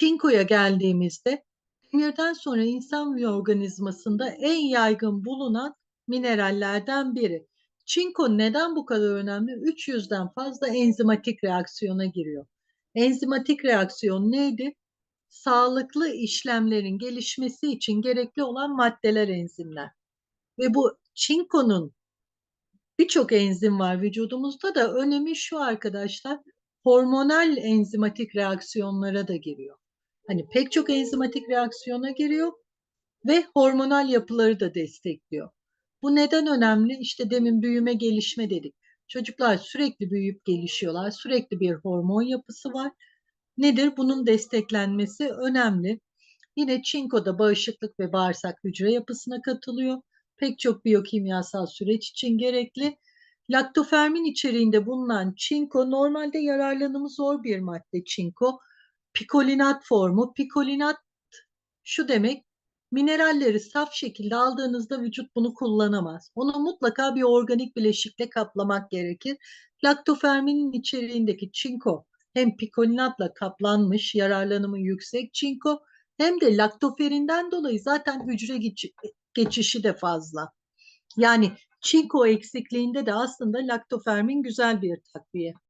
Çinko'ya geldiğimizde demirden sonra insan organizmasında en yaygın bulunan minerallerden biri. Çinko neden bu kadar önemli? 300'den fazla enzimatik reaksiyona giriyor. Enzimatik reaksiyon neydi? Sağlıklı işlemlerin gelişmesi için gerekli olan maddeler enzimler. Ve bu çinkonun birçok enzim var vücudumuzda da önemi şu arkadaşlar hormonal enzimatik reaksiyonlara da giriyor. Hani pek çok enzimatik reaksiyona giriyor ve hormonal yapıları da destekliyor. Bu neden önemli? İşte demin büyüme gelişme dedik. Çocuklar sürekli büyüyüp gelişiyorlar. Sürekli bir hormon yapısı var. Nedir? Bunun desteklenmesi önemli. Yine çinkoda bağışıklık ve bağırsak hücre yapısına katılıyor. Pek çok biyokimyasal süreç için gerekli. Laktofermin içeriğinde bulunan çinko normalde yararlanımı zor bir madde çinko. Pikolinat formu. Pikolinat şu demek mineralleri saf şekilde aldığınızda vücut bunu kullanamaz. Onu mutlaka bir organik bileşikle kaplamak gerekir. Laktoferminin içeriğindeki çinko hem pikolinatla kaplanmış yararlanımı yüksek çinko hem de laktoferinden dolayı zaten hücre geç geçişi de fazla. Yani çinko eksikliğinde de aslında laktofermin güzel bir takviye.